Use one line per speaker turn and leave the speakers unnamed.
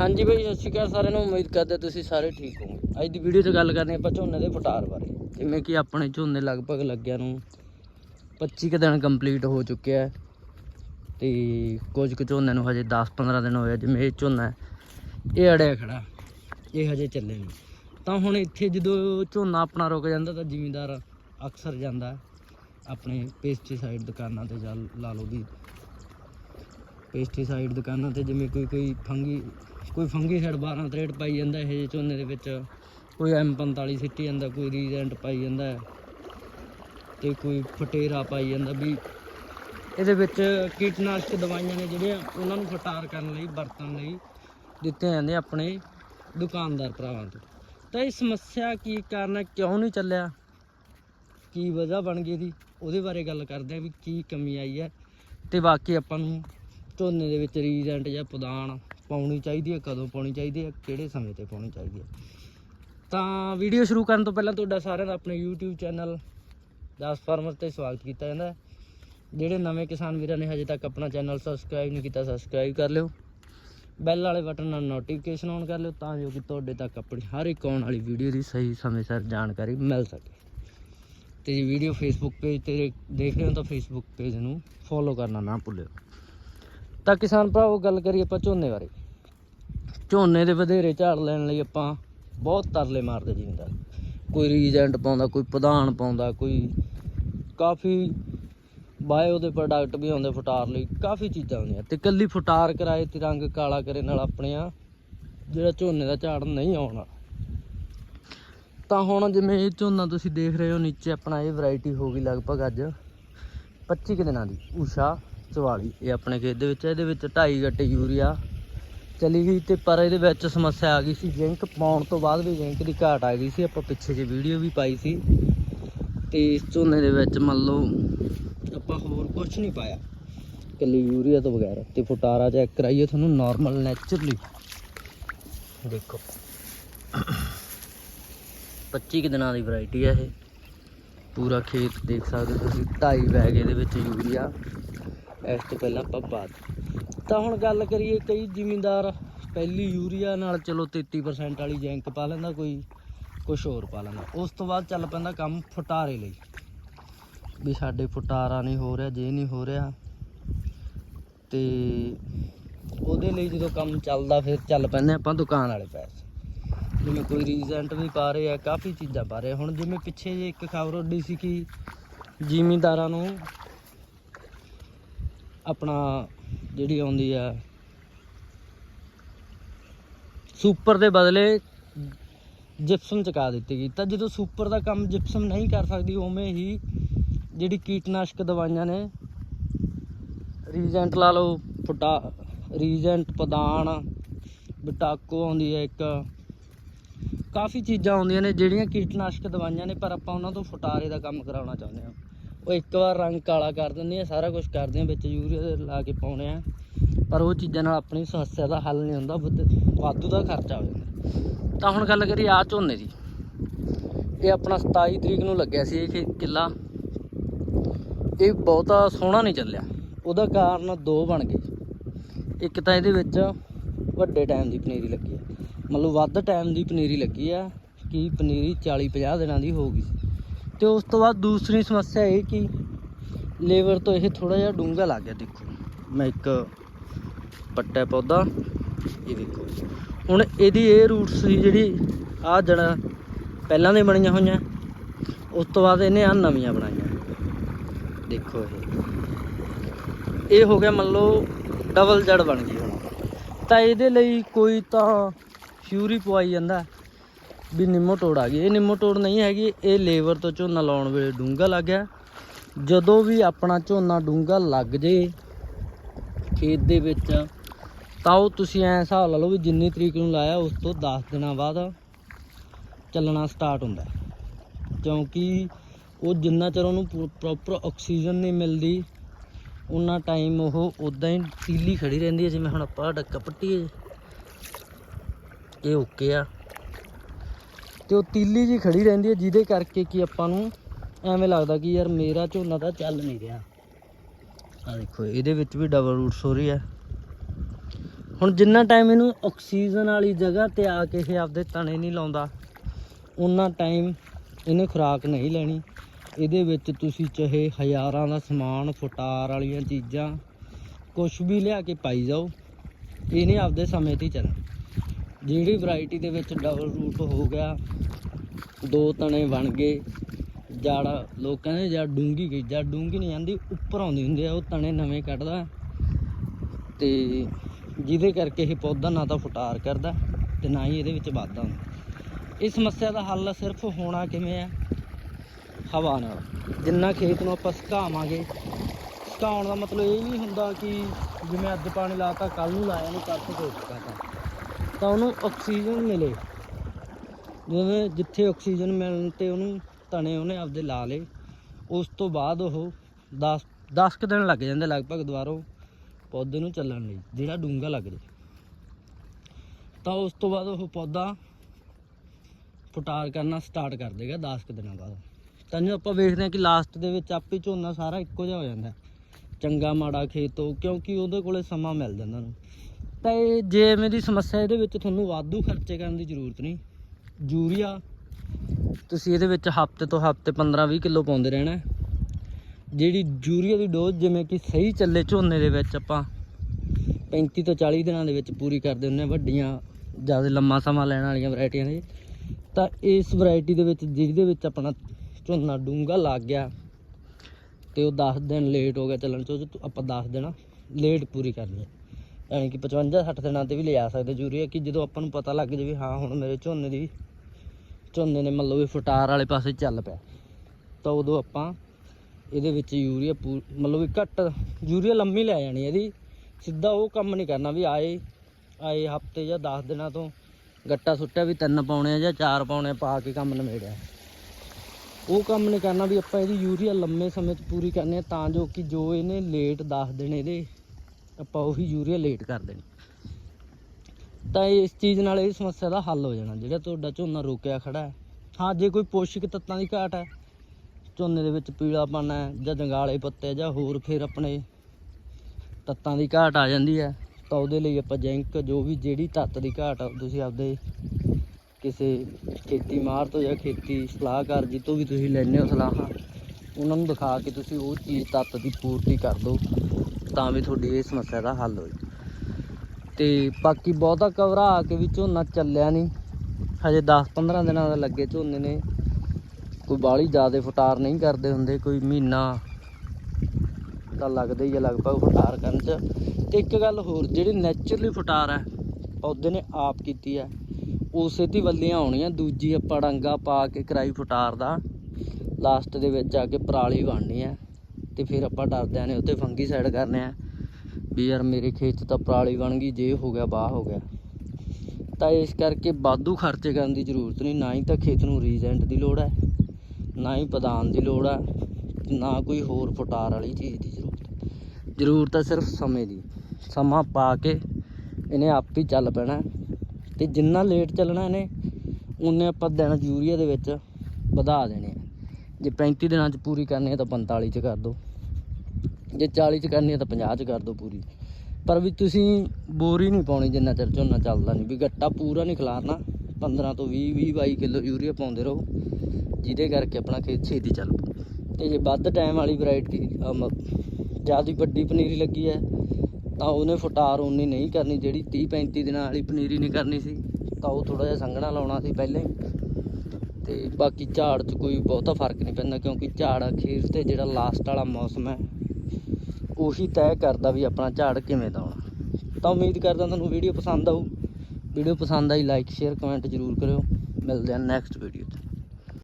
ਹਾਂਜੀ ਬਈ, ਸਤਿ ਸ਼੍ਰੀ ਅਕਾਲ ਸਾਰਿਆਂ ਨੂੰ। ਉਮੀਦ ਕਰਦੇ ਤੁਸੀਂ ਸਾਰੇ ਠੀਕ ਹੋਵੋਗੇ। ਅੱਜ ਦੀ ਵੀਡੀਓ 'ਚ ਗੱਲ ਕਰਨੀ ਆਪਾਂ ਝੋਨੇ ਦੇ ਫਟਾਰ ਬਾਰੇ। ਜਿਵੇਂ ਕਿ ਆਪਣੇ ਝੋਨੇ ਲਗਭਗ ਲੱਗਿਆ ਨੂੰ 25 ਕੁ ਦਿਨ ਕੰਪਲੀਟ ਹੋ ਚੁੱਕਿਆ ਹੈ ਤੇ ਕੁਝ ਕੁ ਝੋਨੇ ਨੂੰ ਹਜੇ 10-15 ਦਿਨ ਹੋਏ ਜਿਵੇਂ ਇਹ ਝੋਨਾ ਇਹ ਅੜਿਆ ਖੜਾ। ਇਹ ਹਜੇ ਚੱਲੇ ਨਹੀਂ ਤਾਂ ਹੁਣ ਇੱਥੇ ਜਦੋਂ ਝੋਨਾ ਆਪਣਾ ਰੁਕ ਜਾਂਦਾ ਤਾਂ ਜ਼ਿਮੀਂਦਾਰ ਅਕਸਰ ਜਾਂਦਾ ਆਪਣੇ ਪੈਸਟੀਸਾਈਡ ਦੁਕਾਨਾਂ ਤੇ ਜਾਂ ਲਾ ਲਓ ਵੀ ਪੈਸਟੀਸਾਈਡ ਦੁਕਾਨਾਂ ਤੇ, ਜਿਵੇਂ ਕੋਈ ਕੋਈ ਫੰਗੀ ਕੋਈ ਫੰਗੀਸਾਈਡ 12 ਤਰੇਟ ਪਾਈ ਜਾਂਦਾ ਇਹ ਜਿਹੇ ਝੋਨੇ ਦੇ ਵਿੱਚ ਕੋਈ M45 ਸਿੱਟੀ ਜਾਂਦਾ ਕੋਈ ਰੀਜੈਂਟ ਪਾਈ ਜਾਂਦਾ ਹੈ, ਤੇ ਕੋਈ ਫਟੇਰਾ ਪਾਈ ਜਾਂਦਾ ਵੀ ਇਹਦੇ ਵਿੱਚ ਕੀਟਨਾਸ਼ਕ ਦਵਾਈਆਂ ਨੇ ਜਿਹੜੀਆਂ ਉਹਨਾਂ ਨੂੰ ਫਟਾਰ ਕਰਨ ਲਈ ਵਰਤਣ ਲਈ ਦਿੱਤੇ ਜਾਂਦੇ ਆਪਣੇ ਦੁਕਾਨਦਾਰ ਭਰਾਵਾਂ ਤੋਂ। ਤਾਂ ਇਹ ਸਮੱਸਿਆ ਕੀ ਕਾਰਨ ਹੈ ਕਿਉਂ ਨਹੀਂ ਚੱਲਿਆ? ਕੀ ਵਜ੍ਹਾ ਬਣ ਗਈ ਦੀ ਉਹਦੇ ਬਾਰੇ ਗੱਲ ਕਰਦੇ ਆ ਵੀ ਕੀ ਕਮੀ ਆਈ ਹੈ ਤੇ ਬਾਕੀ ਆਪਾਂ ਨੂੰ ਝੋਨੇ ਦੇ ਵਿੱਚ ਰੀਜੈਂਟ ਜਾਂ ਪਦਾਨ ਪਾਉਣੀ ਚਾਹੀਦੀ ਹੈ, ਕਦੋਂ ਪਾਉਣੀ ਚਾਹੀਦੀ ਹੈ, ਕਿਹੜੇ ਸਮੇਂ ਤੇ ਪਾਉਣੀ ਚਾਹੀਦੀ ਹੈ। ਤਾਂ ਵੀਡੀਓ ਸ਼ੁਰੂ ਕਰਨ ਤੋਂ ਪਹਿਲਾਂ ਤੁਹਾਡਾ ਸਾਰਿਆਂ ਦਾ ਆਪਣੇ YouTube ਚੈਨਲ 10 ਫਾਰਮਰ ਤੇ ਸਵਾਗਤ ਕੀਤਾ ਜਾਂਦਾ ਹੈ। ਜਿਹੜੇ ਨਵੇਂ ਕਿਸਾਨ ਵੀਰਾਂ ਨੇ ਹਜੇ ਤੱਕ ਆਪਣਾ ਚੈਨਲ ਸਬਸਕ੍ਰਾਈਬ ਨਹੀਂ ਕੀਤਾ ਸਬਸਕ੍ਰਾਈਬ ਕਰ ਲਿਓ। ਬੈਲ ਵਾਲੇ ਬਟਨ ਨਾਲ ਨੋਟੀਫਿਕੇਸ਼ਨ ਔਨ ਕਰ ਲਿਓ, ਤਾਂ ਜੋ ਕਿ ਤੁਹਾਡੇ ਤੱਕ ਆਪਣੀ ਹਰ ਇੱਕ ਆਉਣ ਵਾਲੀ ਵੀਡੀਓ ਦੀ ਸਹੀ ਸਮੇਂ ਸਿਰ ਜਾਣਕਾਰੀ ਮਿਲ ਸਕੇ। ਤੇ ਜੇ ਵੀਡੀਓ ਫੇਸਬੁੱਕ ਪੇਜ ਤੇ ਦੇਖ ਰਹੇ ਹੋ ਤਾਂ ਫੇਸਬੁੱਕ ਪੇਜ ਨੂੰ ਫੋਲੋ ਕਰਨਾ ਨਾ ਭੁੱਲਿਓ। ਤਾਂ ਕਿਸਾਨ ਭਰਾਵੋ, ਗੱਲ ਕਰੀਏ ਆਪਾਂ ਝੋਨੇ ਬਾਰੇ। ਝੋਨੇ ਦੇ ਵਧੇਰੇ ਝਾੜ ਲੈਣ ਲਈ ਆਪਾਂ ਬਹੁਤ ਤਰਲੇ ਮਾਰਦੇ ਜਿੰਦਾ। ਕੋਈ ਰੀਜੈਂਟ ਪਾਉਂਦਾ, ਕੋਈ ਪ੍ਰਧਾਨ ਪਾਉਂਦਾ, ਕੋਈ ਕਾਫੀ ਬਾਇਓ ਦੇ ਪ੍ਰੋਡਕਟ ਵੀ ਆਉਂਦੇ ਫੁਟਾਰ ਲਈ, ਕਾਫੀ ਚੀਜ਼ਾਂ ਆਉਂਦੀਆਂ ਤੇ ਕੱਲੀ ਫੁਟਾਰ ਕਰਾਏ ਤੇ ਰੰਗ ਕਾਲਾ ਕਰੇ ਨਾਲ ਆਪਣੇ ਆ ਜਿਹੜਾ ਝੋਨੇ ਦਾ ਝਾੜ ਨਹੀਂ ਆਉਣਾ। ਤਾਂ ਹੁਣ ਜਿਵੇਂ ਇਹ ਝੋਨਾ ਤੁਸੀਂ ਦੇਖ ਰਹੇ ਹੋ, ਨੀਚੇ ਆਪਣਾ ਇਹ ਵੈਰਾਈਟੀ ਹੋ ਗਈ ਲਗਭਗ ਅੱਜ। 25 ਕੁ ਦਿਨਾਂ ਦੀ, ਊਸ਼ਾ। 44 ਇਹ ਆਪਣੇ ਖੇਤ ਦੇ ਵਿੱਚ ਇਹਦੇ ਵਿੱਚ 2.5 ਗੱਟੇ ਯੂਰੀਆ ਚਲੀ ਗਈ ਤੇ ਪਰ ਇਹਦੇ ਵਿੱਚ ਸਮੱਸਿਆ ਆ ਗਈ ਸੀ, ਜ਼ਿੰਕ ਪਾਉਣ ਤੋਂ ਬਾਅਦ ਵੀ ਜ਼ਿੰਕ ਦੀ ਘਾਟ ਆ ਗਈ ਸੀ, ਆਪਾਂ ਪਿੱਛੇ ਜੇ ਵੀਡੀਓ ਵੀ ਪਾਈ ਸੀ ਤੇ ਇਸ ਝੋਨੇ ਦੇ ਵਿੱਚ ਮੰਨ ਲਓ ਆਪਾਂ ਹੋਰ ਕੁਝ ਨਹੀਂ ਪਾਇਆ। ਕੱਲੀ ਯੂਰੀਆ ਤੋਂ ਬਗੈਰ ਤੇ ਫੁਟਾਰਾ ਚੈੱਕ ਕਰਾਈਏ ਤੁਹਾਨੂੰ ਨਾਰਮਲ ਨੈਚੁਰਲੀ ਦੇਖੋ। 25 ਕੁ ਦਿਨਾਂ ਦੀ ਵੈਰਾਈਟੀ ਹੈ ਇਹ। ਪੂਰਾ ਖੇਤ ਦੇਖ ਸਕਦੇ ਹੋ ਤੁਸੀਂ 2.5 ਬੈਗ ਇਹਦੇ ਵਿੱਚ ਯੂਰੀਆ। ਇਸ ਤੋਂ ਪਹਿਲਾਂ ਆਪਾਂ ਪਾ ਦਿੱਤੀ। ਤਾਂ ਹੁਣ ਗੱਲ ਕਰੀਏ ਕਈ ਜ਼ਿਮੀਂਦਾਰ ਪਹਿਲੀ ਯੂਰੀਆ ਨਾਲ ਚਲੋ 33% ਵਾਲੀ ਜੈਂਕ ਪਾ ਲੈਂਦਾ, ਕੋਈ ਕੁਝ ਹੋਰ ਪਾ ਲੈਂਦਾ। ਉਸ ਤੋਂ ਬਾਅਦ ਚੱਲ ਪੈਂਦਾ ਕੰਮ ਫੁਟਾਰੇ ਲਈ। ਵੀ ਸਾਡੇ ਫੁਟਾਰਾ ਨਹੀਂ ਹੋ ਰਿਹਾ, ਜੇ ਨਹੀਂ ਹੋ ਰਿਹਾ, ਤੇ ਉਹਦੇ ਲਈ ਜਦੋਂ ਕੰਮ ਚੱਲਦਾ, ਫਿਰ ਚੱਲ ਪੈਂਦੇ ਆਪਾਂ ਦੁਕਾਨ ਵਾਲੇ ਪੈਸੇ। ਜਿਵੇਂ ਕੋਈ ਰੀਜੈਂਟ ਵੀ ਪਾ ਰਹੇ ਆ ਕਾਫੀ ਚੀਜ਼ਾਂ ਪਾ ਰਹੇ। ਹੁਣ ਜਿਵੇਂ ਪਿੱਛੇ ਜੇ ਇੱਕ ਖਬਰ ਉੱਡੀ ਸੀ ਕਿ ਜ਼ਿਮੀਂਦਾਰਾਂ ਨੂੰ ਆਪਣਾ ਜਿਹੜੀ ਆਉਂਦੀ ਆ ਸੁਪਰ ਦੇ ਬਦਲੇ ਜਿਪਸਮ ਚਕਾ ਦਿੱਤੀ ਗਈ। ਤਾਂ ਜਦੋਂ ਸੁਪਰ ਦਾ ਕੰਮ ਜਿਪਸਮ ਨਹੀਂ ਕਰ ਸਕਦੀ, ਉਵੇਂ ਹੀ ਜਿਹੜੀ ਕੀਟਨਾਸ਼ਕ ਦਵਾਈਆਂ ਨੇ, ਰੀਜੈਂਟ ਲਾ ਲਓ ਫੁਟਾ ਰੀਜੈਂਟ ਪਦਾਨ ਬਟਾਕੋ ਆਉਂਦੀ ਹੈ ਇੱਕ, ਕਾਫੀ ਚੀਜ਼ਾਂ ਆਉਂਦੀਆਂ ਨੇ ਜਿਹੜੀਆਂ ਕੀਟਨਾਸ਼ਕ ਦਵਾਈਆਂ ਨੇ, ਪਰ ਆਪਾਂ ਉਹਨਾਂ ਤੋਂ ਫੁਟਾਰੇ ਦਾ ਕੰਮ ਕਰਾਉਣਾ ਚਾਹੁੰਦੇ ਹਾਂ। ਉਹ ਇੱਕ ਵਾਰ ਰੰਗ ਕਾਲਾ ਕਰ ਦਿੰਦੇ ਆ, ਸਾਰਾ ਕੁਝ ਕਰਦੇ ਆ, ਵਿੱਚ ਯੂਰੀਆ ਦੇ ਲਾ ਕੇ ਪਾਉਣੇ ਆ। ਪਰ ਉਹ ਚੀਜ਼ਾਂ ਨਾਲ ਆਪਣੀ ਸਮੱਸਿਆ ਦਾ ਹੱਲ ਨਹੀਂ ਹੁੰਦਾ ਵੱਧ- ਵਾਧੂ ਦਾ ਖਰਚਾ ਹੋ ਜਾਂਦਾ। ਤਾਂ ਹੁਣ ਗੱਲ ਕਰੀਏ ਆ ਝੋਨੇ ਦੀ। ਇਹ ਆਪਣਾ 27 ਤਰੀਕ ਨੂੰ ਲੱਗਿਆ ਸੀ ਇਹ ਖੇ- ਕਿੱਲਾ। ਇਹ ਬਹੁਤਾ ਸੋਹਣਾ ਨਹੀਂ ਚੱਲਿਆ। ਉਹਦਾ ਕਾਰਨ ਦੋ ਬਣ ਗਏ। ਇੱਕ ਤਾਂ ਇਹਦੇ ਵਿੱਚ ਵੱਡੇ ਟਾਈਮ ਦੀ ਪਨੀਰੀ ਲੱਗੀ ਹੈ। ਮਤਲਬ ਵੱਧ ਟਾਈਮ ਦੀ ਪਨੀਰੀ ਲੱਗੀ ਆ, ਕਿ ਪਨੀਰੀ 40 50 ਦਿਨਾਂ ਦੀ ਹੋ ਗਈ ਸੀ। ਤੇ ਉਸ ਤੋਂ ਬਾਅਦ ਦੂਸਰੀ ਸਮੱਸਿਆ ਇਹ ਕਿ ਲੇਬਰ ਤੋਂ ਇਹ ਥੋੜਾ ਜਿਹਾ ਡੂੰਘਾ ਲੱਗ ਗਿਆ, ਦੇਖੋ। ਮੈਂ ਇੱਕ ਪੱਟਾ ਪੌਦਾ, ਇਹ ਦੇਖੋ। ਹੁਣ ਇਹਦੀ ਇਹ ਰੂਟ ਸੀ ਜਿਹੜੀ ਆ ਜੜਾ ਪਹਿਲਾਂ ਦੇ ਬਣੀਆਂ ਹੋਈਆਂ, ਉਸ ਤੋਂ ਬਾਅਦ ਇਹਨੇ ਆ ਨਵੀਆਂ ਬਣਾਈਆਂ। ਦੇਖੋ ਇਹ। ਇਹ ਹੋ ਗਿਆ ਮੰਨ ਲਓ ਡਬਲ ਜੜ ਬਣ ਗਈ ਹੁਣ। ਤਾਂ ਇਹਦੇ ਲਈ ਕੋਈ ਤਾਂ ਫਿਊਰੀ ਪਵਾਈ ਜਾਂਦਾ। ਵੀ ਨਿੰਮੋ ਟੋੜ ਆ ਗਈ। ਇਹ ਨਿੰਮੋ ਟੋੜ ਨਹੀਂ ਹੈਗੀ, ਇਹ ਲੇਬਰ ਤੋਂ ਝੋਨਾ ਲਾਉਣ ਵੇਲੇ ਡੂੰਘਾ ਲੱਗ ਗਿਆ। ਜਦੋਂ ਵੀ ਆਪਣਾ ਝੋਨਾ ਡੂੰਘਾ ਲੱਗ ਜੇ, ਖੇਤ ਦੇ ਵਿੱਚ, ਤਾਂ ਉਹ ਤੁਸੀਂ ਐਂ ਹਿਸਾਬ ਲਾ ਲਓ ਵੀ ਜਿੰਨੀ ਤਰੀਕ ਨੂੰ ਲਾਇਆ, ਉਸ ਤੋਂ 10 ਦਿਨਾਂ ਬਾਅਦ ਚੱਲਣਾ ਸਟਾਰਟ ਹੁੰਦਾ ਕਿਉਂਕਿ ਉਹ ਜਿੰਨਾ ਚਿਰ ਉਹਨੂੰ ਪ੍ਰੋਪਰ ਆਕਸੀਜਨ ਨਹੀਂ ਮਿਲਦੀ ਉਹਨਾਂ ਟਾਈਮ ਉਹ ਉਦਾਂ ਹੀ ਟੀਲੀ ਖੜੀ ਰਹਿੰਦੀ ਹੈ, ਜਿਵੇਂ ਹੁਣ ਆਪਾਂ ਡੱਕਾ ਪੱਟੀਏ। ਇਹ ਓਕੇ ਆ। ਤੇ ਉਹ ਤੀਲੀ ਜੀ ਖੜੀ ਰਹਿੰਦੀ ਹੈ, ਜਿਹਦੇ ਕਰਕੇ ਕਿ ਆਪਾਂ ਨੂੰ ਐਵੇਂ ਲੱਗਦਾ ਕਿ ਯਾਰ ਮੇਰਾ ਝੋਨਾ ਤਾਂ ਚੱਲ ਨਹੀਂ ਰਿਹਾ। ਆ ਦੇਖੋ, ਇਹਦੇ ਵਿੱਚ ਵੀ ਡਬਲ ਰੂਟਸ ਹੋ ਰਹੀ ਹੈ। ਹੁਣ ਜਿੰਨਾ ਟਾਈਮ ਇਹਨੂੰ ਆਕਸੀਜਨ ਵਾਲੀ ਜਗ੍ਹਾ ਤੇ ਆ ਕੇ ਇਹ ਆਪਦੇ ਤਣੇ ਨਹੀਂ ਲਾਉਂਦਾ ਉਹਨਾਂ ਟਾਈਮ ਇਹਨੇ ਖੁਰਾਕ ਨਹੀਂ ਲੈਣੀ। ਇਹਦੇ ਵਿੱਚ ਤੁਸੀਂ ਚਾਹੇ ਹਜ਼ਾਰਾਂ ਦਾ ਸਮਾਨ, ਫੁਟਾਰ ਵਾਲੀਆਂ ਚੀਜ਼ਾਂ ਕੁਝ ਵੀ ਲਿਆ ਕੇ ਪਾਈ ਜਾਓ, ਇਹਨੇ ਆਪਦੇ ਸਮੇਂ ਤੇ ਹੀ ਚੱਲਣਾ। ਜਿਹੜੀ ਵੈਰਾਈਟੀ ਦੇ ਵਿੱਚ ਡਬਲ ਰੂਟ ਹੋ ਗਿਆ, ਦੋ ਤਣੇ ਬਣ ਗਏ, ਜੜ ਲੋਕ ਕਹਿੰਦੇ ਜਾਂ ਡੂੰਗੀ ਗਈ, ਜਾਂ ਡੂੰਗੀ ਨਹੀਂ ਜਾਂਦੀ, ਉੱਪਰ ਆਉਂਦੀ ਹੁੰਦੀ ਆ, ਉਹ ਤਣੇ ਨਵੇਂ ਕੱਢਦਾ ਤੇ ਜਿਹਦੇ ਕਰਕੇ ਇਹ ਪੌਦਾ ਨਾ ਤਾਂ ਫੁਟਾਰ ਕਰਦਾ ਤੇ ਨਾ ਹੀ ਇਹਦੇ ਵਿੱਚ ਵਾਧਾ ਹੁੰਦਾ। ਇਸ ਸਮੱਸਿਆ ਦਾ ਹੱਲ ਸਿਰਫ ਹੋਣਾ ਕਿਵੇਂ ਆ ਹਵਾ ਨਾਲ। ਜਿੰਨਾ ਖੇਤ ਨੂੰ ਆਪਾਂ ਸੁਕਾਵਾਂਗੇ, ਸੁਕਾਉਣ ਦਾ ਮਤਲਬ ਇਹ ਨਹੀਂ ਹੁੰਦਾ ਕਿ ਜਿਵੇਂ ਅੱਜ ਪਾਣੀ ਲਾਤਾ ਕੱਲ ਨੂੰ ਲਾਇਆ, ਨਹੀਂ ਪਰਸੋਂ ਹੋ ਚੁੱਕਾ ਤਾਂ। ਤਾਂ ਉਹਨੂੰ ਆਕਸੀਜਨ ਮਿਲੇ। ਜਿਵੇਂ ਜਿੱਥੇ ਆਕਸੀਜਨ ਮਿਲਣ ਤੇ ਉਹਨੂੰ ਤਣੇ ਉਹਨੇ ਆਪਦੇ ਲਾ ਲਏ। ਉਸ ਤੋਂ ਬਾਅਦ ਉਹ 10 10 ਕੁ ਦਿਨ ਲੱਗ ਜਾਂਦੇ ਲਗਭਗ ਦੁਬਾਰੋਂ ਪੌਦੇ ਨੂੰ ਚੱਲਣ ਲਈ, ਜਿਹੜਾ ਡੂੰਗਾ ਲੱਗ ਜੇ। ਤਾਂ ਉਸ ਤੋਂ ਬਾਅਦ ਉਹ ਪੌਦਾ ਫੁਟਾਰ ਕਰਨਾ ਸਟਾਰਟ ਕਰ ਦੇਗਾ 10 ਕੁ ਦਿਨਾਂ ਬਾਅਦ। ਤਾਂ ਜੋ ਆਪਾਂ ਵੇਖਦੇ ਹਾਂ ਕਿ ਲਾਸਟ ਦੇ ਵਿੱਚ ਆਪੇ ਝੋਨਾ ਸਾਰਾ ਇੱਕੋ ਜਿਹਾ ਹੋ ਜਾਂਦਾ। ਚੰਗਾ, ਮਾੜਾ ਖੇਤ ਕਿਉਂਕਿ ਉਹਦੇ ਕੋਲੇ ਸਮਾਂ ਮਿਲ ਜਾਂਦਾ ਨੂੰ ਤਾਂ ਇਹ ਜੇ ਦੀ ਸਮੱਸਿਆ ਇਹਦੇ ਵਿੱਚ ਤੁਹਾਨੂੰ ਵਾਧੂ ਖਰਚੇ ਕਰਨ ਦੀ ਜ਼ਰੂਰਤ ਨਹੀਂ। ਯੂਰੀਆ, ਤੁਸੀਂ ਇਹਦੇ ਵਿੱਚ ਹਫ਼ਤੇ ਤੋਂ ਹਫ਼ਤੇ 15-20 ਕਿਲੋ ਪਾਉਂਦੇ ਰਹਿਣਾ ਜਿਹੜੀ ਯੂਰੀਆ ਦੀ ਡੋਜ਼ ਜਿਵੇਂ ਕਿ ਸਹੀ ਚੱਲੇ ਝੋਨੇ ਦੇ ਵਿੱਚ ਆਪਾਂ 35 ਤੋਂ 40 ਦਿਨਾਂ ਦੇ ਵਿੱਚ ਪੂਰੀ ਕਰਦੇ ਹੁੰਦੇ ਹਾਂ, ਵੱਡੀਆਂ, ਜ਼ਿਆਦਾ ਲੰਮਾ ਸਮਾਂ ਲੈਣ ਵਾਲੀਆਂ ਵੈਰਾਈਟੀਆਂ ਦੇ ਤਾਂ ਇਸ ਵੈਰਾਈਟੀ ਦੇ ਵਿੱਚ ਜਿਹਦੇ ਵਿੱਚ ਆਪਣਾ ਝੋਨਾ ਡੂੰਗਾ ਲੱਗ ਗਿਆ ਤੇ ਉਹ 10 ਦਿਨ ਲੇਟ ਹੋ ਗਿਆ ਚੱਲਣ ਚ, ਉਹ ਆਪਾਂ 10 ਦਿਨ ਲੇਟ ਪੂਰੀ ਕਰਨੀ ਹੈ ਯਾਨੀ ਕਿ 55 60 ਦਿਨਾਂ ਤੇ ਵੀ ਲਿਆ ਸਕਦੇ ਯੂਰੀਆ ਕਿ ਜਦੋਂ ਆਪਾਂ ਨੂੰ ਪਤਾ ਲੱਗ ਜਾਵੇ ਹਾਂ ਹੁਣ ਮੇਰੇ ਝੋਨੇ ਦੀ ਝੋਨੇ ਨੇ ਮੰਨ ਲਓ ਵੀ ਫਟਾਰ ਵਾਲੇ ਪਾਸੇ ਚੱਲ ਪਿਆ। ਤਾਂ ਉਦੋਂ ਆਪਾਂ ਇਹਦੇ ਵਿੱਚ ਯੂਰੀਆ ਪੂ ਮਤਲਬ ਵੀ ਘੱਟ ਯੂਰੀਆ ਲੰਮੀ ਲੈ ਜਾਣੀ ਇਹਦੀ। ਸਿੱਧਾ ਉਹ ਕੰਮ ਨਹੀਂ ਕਰਨਾ ਵੀ ਆਏ ਆਏ ਹਫ਼ਤੇ ਜਾਂ 10 ਦਿਨਾਂ ਤੋਂ ਗੱਟਾ ਸੁੱਟਿਆ ਵੀ ਤਿੰਨ ਪਾਉਣੇ ਆ ਜਾਂ ਚਾਰ ਪਾਉਣੇ ਆ, ਪਾ ਕੇ ਕੰਮ ਨਿਬੇੜਿਆ। ਉਹ ਕੰਮ ਨਹੀਂ ਕਰਨਾ ਵੀ ਆਪਾਂ ਇਹਦੀ ਯੂਰੀਆ ਲੰਮੇ ਸਮੇਂ 'ਚ ਪੂਰੀ ਕਰਨੀ ਹੈ ਤਾਂ ਜੋ ਕਿ ਜੋ ਇਹਨੇ ਲੇਟ ਦੱਸ ਦਿਨ ਇਹਦੇ ਆਪਾਂ ਉਹੀ ਯੂਰੀਆ ਲੇਟ ਕਰ ਦੇਣੀ। ਤਾਂ ਇਸ ਚੀਜ਼ ਨਾਲ ਇਹ ਸਮੱਸਿਆ ਦਾ ਹੱਲ ਹੋ ਜਾਣਾ, ਜਿਹੜਾ ਤੁਹਾਡਾ ਝੋਨਾ ਰੋਕਿਆ ਖੜਾ ਹੈ। ਹਾਂ, ਜੇ ਕੋਈ ਪੋਸ਼ਕ ਤੱਤਾਂ ਦੀ ਘਾਟ ਹੈ, ਝੋਨੇ ਦੇ ਵਿੱਚ ਪੀਲਾਪਨ ਹੈ, ਜਾਂ ਜੰਗਾਲੇ ਪੱਤੇ, ਜਾਂ ਹੋਰ ਫਿਰ ਆਪਣੇ ਤੱਤਾਂ ਦੀ ਘਾਟ ਆ ਜਾਂਦੀ ਹੈ, ਤਾਂ ਉਹਦੇ ਲਈ ਆਪਾਂ ਜ਼ਿੰਕ ਜੋ ਵੀ ਜਿਹੜੀ ਤੱਤ ਦੀ ਘਾਟ ਆ ਤੁਸੀਂ ਆਪਦੇ ਕਿਸੇ ਖੇਤੀ ਮਾਰ ਤੋਂ ਜਾਂ ਖੇਤੀ ਸਲਾਹਕਾਰ ਜਿੱਤੋਂ ਵੀ ਤੁਸੀਂ ਲੈਂਦੇ ਹੋ ਸਲਾਹਾਂ, ਉਹਨਾਂ ਨੂੰ ਦਿਖਾ ਕੇ ਤੁਸੀਂ ਉਹ ਚੀਜ਼ ਤੱਤ ਦੀ ਪੂਰਤੀ ਕਰ ਦਿਓ। ਤਾਂ ਵੀ ਤੁਹਾਡੀ ਇਹ ਸਮੱਸਿਆ ਦਾ ਹੱਲ ਹੋ ਜਾਵੇ ਤੇ ਬਾਕੀ ਬਹੁਤਾ ਘਬਰਾ ਕੇ ਵੀ ਝੋਨਾ ਚੱਲਿਆ ਨਹੀਂ। ਹਜੇ 10-15 ਦਿਨਾਂ ਦਾ ਲੱਗੇ ਝੋਨੇ ਨੇ। ਕੋਈ ਬਾਹਲੀ ਜ਼ਿਆਦਾ ਫਟਾਰ ਨਹੀਂ ਕਰਦੇ ਹੁੰਦੇ, ਕੋਈ ਮਹੀਨਾ ਤਾਂ ਲੱਗਦਾ ਹੀ ਆ, ਲਗਭਗ ਫਟਾਰ ਕਰਨ ਚ। ਤੇ ਇੱਕ ਗੱਲ ਹੋਰ, ਜਿਹੜੀ ਨੇਚਰਲੀ ਫੁਟਾਰ ਹੈ, ਪੌਦੇ ਨੇ ਆਪ ਕੀਤੀ ਹੈ। ਉਸੇ ਦੀ ਵੱਲੀਆਂ ਆਉਣੀਆਂ ਦੂਜੀ ਆਪਾਂ ਡੰਗਾ ਪਾ ਕੇ ਕਰਾਈ ਫੁਟਾਰ ਦਾ। ਲਾਸਟ ਦੇ ਵਿੱਚ ਆ ਕੇ ਪਰਾਲੀ ਬਣਨੀ ਹੈ। ਤੇ ਫਿਰ ਆਪਾਂ ਡਰਦਿਆਂ ਨੇ ਉੱਤੇ ਫੰਗੀ ਸਾਈਡ ਕਰਨੇ ਆ। ਵੀ ਯਾਰ ਮੇਰੇ ਖੇਤ 'ਚ ਤਾਂ ਪਰਾਲੀ ਬਣ ਗਈ, ਜੇ ਹੋ ਗਿਆ, ਬਾਹ ਹੋ ਗਿਆ। ਤਾਂ ਇਸ ਕਰਕੇ ਵਾਧੂ ਖਰਚੇ ਕਰਨ ਦੀ ਜ਼ਰੂਰਤ ਨਹੀਂ, ਨਾ ਹੀ ਤਾਂ ਖੇਤ ਨੂੰ ਰੀਜੈਂਟ ਦੀ ਲੋੜ ਹੈ, ਨਾ ਹੀ ਪਦਾਨ ਦੀ ਲੋੜ ਹੈ, ਨਾ ਕੋਈ ਹੋਰ ਫੁਟਾਰ ਵਾਲੀ ਚੀਜ਼ ਦੀ ਜ਼ਰੂਰਤ। ਜ਼ਰੂਰਤ ਹੈ ਸਿਰਫ ਸਮੇਂ ਦੀ। ਸਮਾਂ ਪਾ ਕੇ ਇਹਨੇ ਆਪ ਹੀ ਚੱਲ ਪੈਣਾ ਤੇ ਜਿੰਨਾ ਲੇਟ ਚੱਲਣਾ ਇਹਨੇ ਉਨੇ ਆਪਾਂ ਦਿਨ ਯੂਰੀਆ ਦੇ ਵਿੱਚ ਵਧਾ ਦੇਣੇ ਆ। ਜੇ 35 ਦਿਨਾਂ 'ਚ ਪੂਰੀ ਕਰਨੀ ਹੈ ਤਾਂ 45 'ਚ ਕਰ ਦਿਓ। ਜੇ 40 'ਚ ਕਰਨੀ ਹੈ ਤਾਂ 50 'ਚ ਕਰ ਦਿਓ ਪੂਰੀ। ਪਰ ਵੀ ਤੁਸੀਂ ਬੋਰੀ ਨਹੀਂ ਪਾਉਣੀ ਜਿੰਨਾ ਚਿਰ ਝੋਨਾ ਚੱਲਦਾ ਨਹੀਂ। ਵੀ ਗੱਟਾ ਪੂਰਾ ਨਹੀਂ ਖਿਲਾਰਨਾ। 15 ਤੋਂ 20 20 22 ਕਿਲੋ ਯੂਰੀਆ ਪਾਉਂਦੇ ਰਹੋ। ਜਿਹਦੇ ਕਰਕੇ ਆਪਣਾ ਖੇਤ ਛੇਤੀ ਚੱਲ ਪਊ। ਤੇ ਜੇ ਵੱਧ ਟਾਈਮ ਵਾਲੀ ਵੈਰਾਈਟੀ ਜ਼ਿਆਦਾ ਵੱਡੀ ਪਨੀਰੀ ਲੱਗੀ ਹੈ, ਤਾਂ ਉਹਨੇ ਫੁਟਾਰ ਉਨੀ ਨਹੀਂ ਕਰਨੀ। ਜਿਹੜੀ 30 35 ਦਿਨਾਂ ਵਾਲੀ ਪਨੀਰੀ ਨਹੀਂ ਕਰਨੀ ਸੀ, ਤਾਂ ਉਹ ਥੋੜਾ ਜਿਹਾ ਸੰਘਣਾ ਲਾਉਣਾ ਸੀ ਪਹਿਲਾਂ। ਹੀ ਤੇ ਬਾਕੀ ਝਾੜ 'ਚ ਕੋਈ ਬਹੁਤਾ ਫ਼ਰਕ ਨਹੀਂ ਪੈਂਦਾ, ਕਿਉਂਕਿ ਝਾੜ ਅਖੀਰ ਤੇ ਜਿਹੜਾ ਲਾਸਟ ਵਾਲਾ ਮੌਸਮ ਹੈ ਉਹੀ ਤੈਅ ਕਰਦਾ ਵੀ ਆਪਣਾ ਝਾੜ ਕਿਵੇਂ ਦਾ ਆਉਣਾ ਤਾਂ ਉਮੀਦ ਕਰਦਾ ਤੁਹਾਨੂੰ ਵੀਡੀਓ ਪਸੰਦ ਆਊ। ਵੀਡੀਓ ਪਸੰਦ ਆਈ ਲਾਈਕ ਸ਼ੇਅਰ ਕਮੈਂਟ ਜ਼ਰੂਰ ਕਰਿਓ। ਮਿਲਦੇ ਹਾਂ ਨੈਕਸਟ ਵੀਡੀਓ